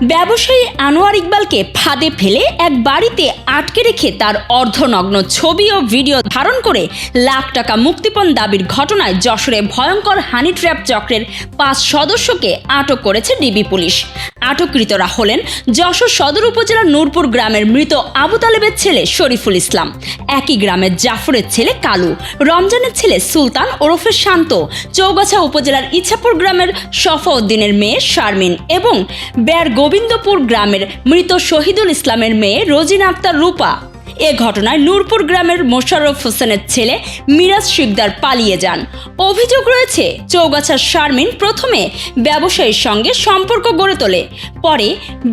ব্যবসায়ী আনোয়ার ইকবালকে ফাঁদে ফেলে এক বাড়িতে আটকে রেখে তার অর্ধনগ্ন ছবি ও ভিডিও ধারণ করে লাখ টাকা মুক্তিপণ দাবির ঘটনায় যশোরে ভয়ঙ্কর হানি ট্র্যাপ চক্রের পাঁচ সদস্যকে আটক করেছে ডিবি পুলিশ। আটককৃতরা হলেন যশোর সদর উপজেলার নূরপুর গ্রামের মৃত আবু তালেবের ছেলে শরীফুল ইসলাম। একই গ্রামের জাফরের ছেলে কালু, রমজানের ছেলে সুলতান ওরফে শান্ত চৌগাছা উপজেলার ইচ্ছাপুর গ্রামের শফাউদ্দিনের মেয়ে শারমিন এবং বেয়ার গোবিন্দপুর গ্রামের মৃত শহীদুল ইসলামের মেয়ে রোজিনা আক্তার রূপা। এ ঘটনায় নূরপুর গ্রামের মোশাররফ হোসেনের ছেলে মিরাজ শিকদার পালিয়ে যান। অভিযোগ রয়েছে, চৌগাছার শারমিন প্রথমে ব্যবসায়ীর সঙ্গে সম্পর্ক গড়ে তোলে, পরে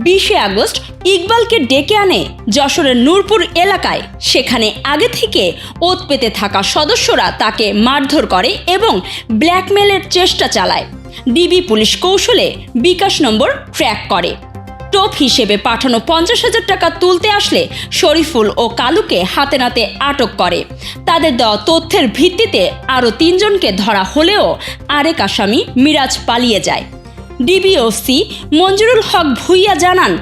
বিশে আগস্ট ইকবালকে ডেকে আনে যশোরের নূরপুর এলাকায়। সেখানে আগে থেকে ওত পেতে থাকা সদস্যরা তাকে মারধর করে এবং ব্ল্যাকমেলের চেষ্টা চালায়। ডিবি পুলিশ কৌশলে বিকাশ নম্বর ট্র্যাক করে। টোপ হিসেবে পাঠানো পঞ্চাশ হাজার টাকা তুলতে আসলে শরীফুল ও কালুকে হাতে নাতে আটক করে। তাদের দেওয়া তথ্যের ভিত্তিতে আরও তিনজনকে ধরা হলেও আরেক আসামি মিরাজ পালিয়ে যায়। ডিবিওসি মঞ্জুরুল হক ভুইয়া জানান,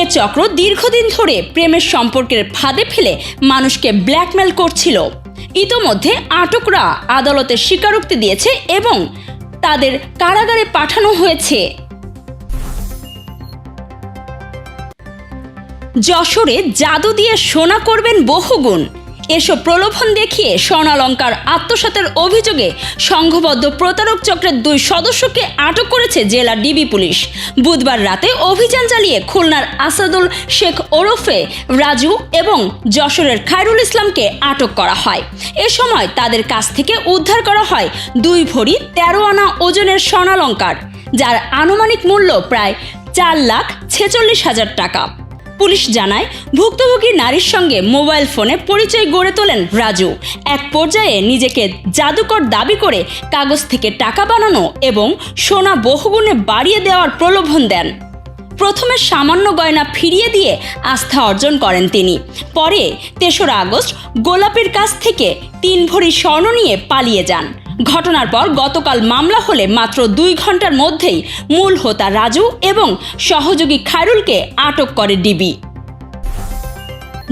এ চক্র দীর্ঘদিন ধরে প্রেমের সম্পর্কের ফাঁদে ফেলে মানুষকে ব্ল্যাকমেল করছিল। ইতোমধ্যে আটকরা আদালতে স্বীকারোক্তি দিয়েছে এবং তাদের কারাগারে পাঠানো হয়েছে। যশোরে জাদু দিয়ে সোনা করবেন বহুগুণ। এসব প্রলোভন দেখিয়ে স্বর্ণালঙ্কার আত্মসাতের অভিযোগে সংঘবদ্ধ প্রতারক চক্রের দুই সদস্যকে আটক করেছে জেলা ডিবি পুলিশ। বুধবার রাতে অভিযান চালিয়ে খুলনার আসাদুল শেখ ওরফে রাজু এবং যশোরের খায়রুল ইসলামকে আটক করা হয়। এ সময় তাদের কাছ থেকে উদ্ধার করা হয় দুই ভরি তেরো আনা ওজনের স্বর্ণালঙ্কার, যার আনুমানিক মূল্য প্রায় চার লাখ ছেচল্লিশ হাজার টাকা। পুলিশ জানায়, ভুক্তভোগী নারীর সঙ্গে মোবাইল ফোনে পরিচয় গড়ে তোলেন রাজু। এক পর্যায়ে নিজেকে জাদুকর দাবি করে কাগজ থেকে টাকা বানানো এবং সোনা বহুগুণে বাড়িয়ে দেওয়ার প্রলোভন দেন। প্রথমে সামান্য গয়না ফিরিয়ে দিয়ে আস্থা অর্জন করেন তিনি। পরে তেসরা আগস্ট গোলাপের কাছ থেকে তিন ভরি স্বর্ণ নিয়ে পালিয়ে যান। ঘটনার পর গতকাল মামলা হলে মাত্র দুই ঘণ্টার মধ্যেই মূল হোতা রাজু এবং সহযোগী খায়রুলকে আটক করে ডিবি।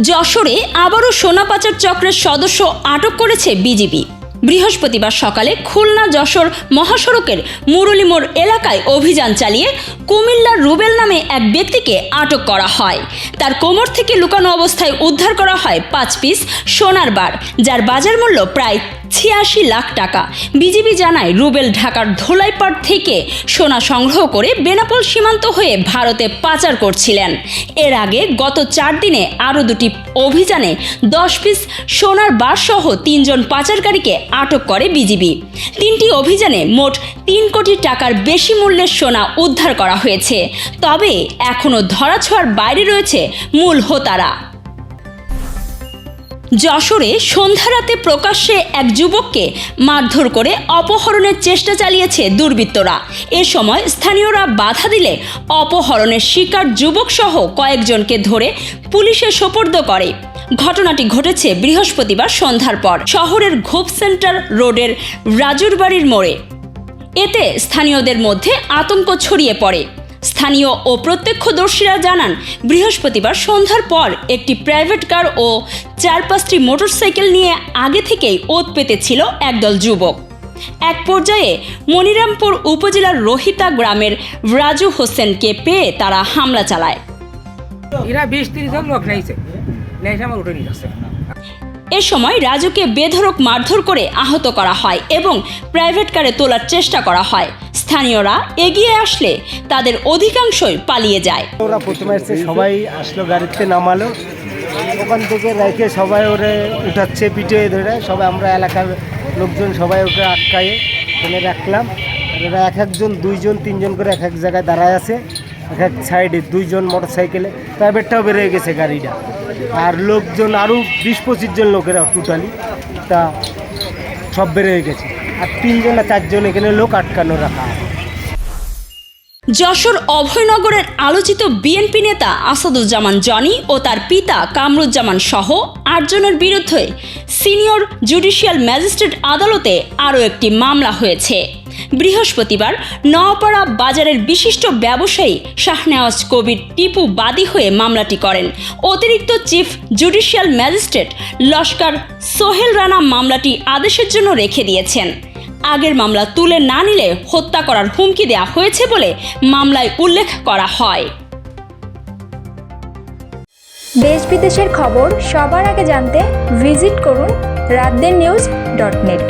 যশোরে আবারও সোনা পাচার চক্রের সদস্য আটক করেছে বিজিবি। বৃহস্পতিবার সকালে খুলনা যশোর মহাসড়কের মুরলীমোড় এলাকায় অভিযান চালিয়ে কুমিল্লার রুবেল নামে এক ব্যক্তিকে আটক করা হয়। তার কোমর থেকে লুকানো অবস্থায় উদ্ধার করা হয় পাঁচ পিস সোনার বার, যার বাজার মূল্য প্রায় ছিয়াশি লাখ টাকা। বিজিবি জানায়, রুবেল ঢাকার ধোলাইপাড় থেকে সোনা সংগ্রহ করে বেনাপোল সীমান্ত হয়ে ভারতে পাচার করছিলেন। এর আগে গত চার দিনে আরও দুটি অভিযানে দশ পিস সোনার বারসহ তিনজন পাচারকারীকে আটক করে বিজিবি। তিনটি অভিযানে মোট তিন কোটি টাকার বেশি মূল্যের সোনা উদ্ধার করা হয়েছে। তবে এখনও ধরাছোঁয়ার বাইরে রয়েছে মূল হোতারা। যশোরে সন্ধ্যারাতে প্রকাশ্যে এক যুবককে মারধর করে অপহরণের চেষ্টা চালিয়েছে দুর্বৃত্তরা। এ সময় স্থানীয়রা বাধা দিলে অপহরণের শিকার যুবকসহ কয়েকজনকে ধরে পুলিশে সোপর্দ করে। ঘটনাটি ঘটেছে বৃহস্পতিবার সন্ধ্যার পর শহরের ঘোপ সেন্টার রোডের রাজুর বাড়ির মোড়ে। এতে স্থানীয়দের মধ্যে আতঙ্ক ছড়িয়ে পড়ে। স্থানীয় ও প্রত্যক্ষদর্শীরা জানান বৃহস্পতিবার সন্ধ্যার পর একটি প্রাইভেট কার ও চার পাঁচটি মোটরসাইকেল নিয়ে আগে থেকেই ওত পেতেছিল একদল যুবক। এক পর্যায়ে মনিরামপুর উপজেলার রোহিতা গ্রামের রাজু হোসেনকে পেয়ে তারা হামলা চালায়। এরা বিশ তিরিশ জন লোক নেইছে। নেইছে আমার উঠে নিয়ে যাচ্ছে এ সময় রাজুকে বেধড়ক মারধর করে আহত করা হয় এবং প্রাইভেট কারে তোলার চেষ্টা করা হয়। স্থানীয়রা এগিয়ে আসলে তাদের অধিকাংশই পালিয়ে যায়। ওরা প্রথমে এসে সবাই আসলো, গাড়িতে নামালো। ওখান থেকে রেখে সবাই ওরে উঠাচ্ছে পিঠে ধরে। সবাই আমরা এলাকার লোকজন সবাই ওকে আটকায়ে এখানে রাখলাম। ওরা এক একজন, দুইজন, তিনজন করে এক এক জায়গায় দাঁড়ায় আছে। এক এক সাইডে দুইজন মোটর সাইকেলে প্রাইভেটটাও বেড়ে গেছে গাড়িটা। আর লোকজন আরও বিশ পঁচিশ জন লোকেরা টোটালি তা সব বেড়ে গেছে। আর তিনজন না চারজন এখানে লোক আটকানো রাখা যশোর অভয়নগরের আলোচিত বিএনপি নেতা আসাদুজ্জামান জনি ও তার পিতা কামরুজ্জামান সহ আটজনের বিরুদ্ধে সিনিয়র জুডিশিয়াল ম্যাজিস্ট্রেট আদালতে আরও একটি মামলা হয়েছে। বৃহস্পতিবার নওপাড়া বাজারের বিশিষ্ট ব্যবসায়ী শাহনেওয়াজ কবির টিপু বাদী হয়ে মামলাটি করেন। অতিরিক্ত chief judicial magistrate Laskar Sohel Rana মামলাটি আদেশের জন্য রেখে দিয়েছেন। আগের মামলা তুলে না নিলে হত্যা করার হুমকি দেওয়া হয়েছে বলে মামলায় উল্লেখ করা হয়। দেশ বিদেশের খবর সবার আগে জানতে ভিজিট করুন রাতদের নিউজ ডট নেট।